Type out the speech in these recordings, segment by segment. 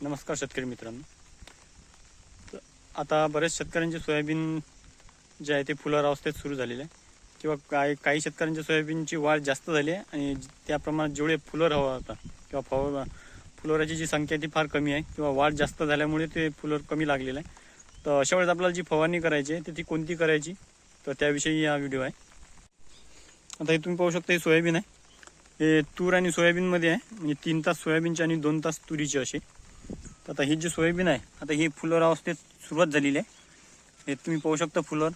नमस्कार शेतकरी मित्रांनो. तर आता बऱ्याच शेतकऱ्यांचे सोयाबीन जे आहे ते फुलार अवस्थेत सुरू झालेले आहे. किंवा काही काही शेतकऱ्यांच्या सोयाबीनची वाढ जास्त झाली आहे आणि त्या प्रमाणात जेवढे फुलर हवा होता किंवा फव फुलोराची जी संख्या ती फार कमी आहे किंवा वाढ जास्त झाल्यामुळे ते फुलर कमी लागलेलं आहे. तर अशा वेळेस आपल्याला जी फवारणी करायची आहे तर ती कोणती करायची? तर त्याविषयी हा व्हिडिओ आहे. आता हे तुम्ही पाहू शकता हे सोयाबीन आहे. हे तूर आणि सोयाबीनमध्ये आहे. म्हणजे तीन तास सोयाबीनचे आणि दोन तास तुरीचे असे तर आता ही जी सोयाबीन आहे आता ही फुलर अवस्थेत सुरुवात झालेली आहे. हे तुम्ही पाहू शकता फुलर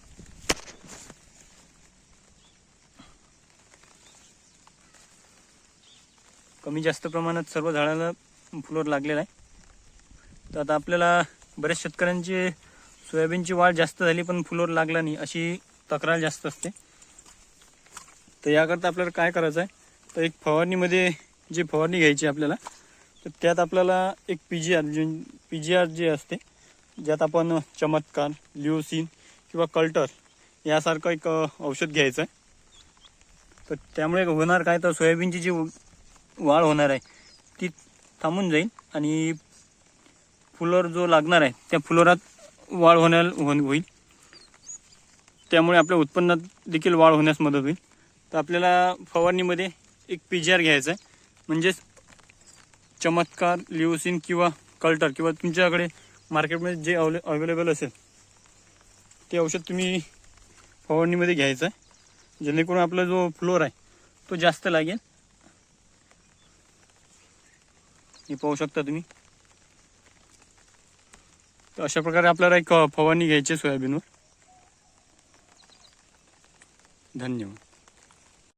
कमी जास्त प्रमाणात सर्व झाडाला फुलर लागलेला आहे. तर आता आपल्याला बऱ्याच शेतकऱ्यांची सोयाबीनची वाढ जास्त झाली पण फुलर लागला नाही अशी तक्रार जास्त असते. तर याकरता आपल्याला काय करायचं आहे तर एक फवारणीमध्ये जी फवारणी घ्यायची आहे आपल्याला तर त्यात आपल्याला एक P G R J P G R J असते ज्यात आपण चमत्कार लिओसिन किंवा कल्टर यासारखं एक औषध घ्यायचं आहे. तर त्यामुळे होणार काय तर सोयाबीनची जी वाढ होणार आहे ती थांबून जाईल आणि फुलर जो लागणार आहे त्या फुलोरात वाढ होण्या होईल. त्यामुळे आपल्या उत्पन्नात देखील वाढ होण्यास मदत होईल. तर आपल्याला फवारणीमध्ये एक पी जी आर घ्यायचा आहे. म्हणजेच चमत्कार लिओसिन किंवा कल्टर किंवा तुमच्याकडे मार्केटमध्ये जे अवले अवेलेबल असेल ते औषध तुम्ही फवारणीमध्ये घ्यायचं आहे. जेणेकरून आपला जो फ्लोर आहे तो जास्त लागेल. हे पाहू शकता तुम्ही. तर अशा प्रकारे आपल्याला एक फवारणी घ्यायची आहे सोयाबीनवर. धन्यवाद.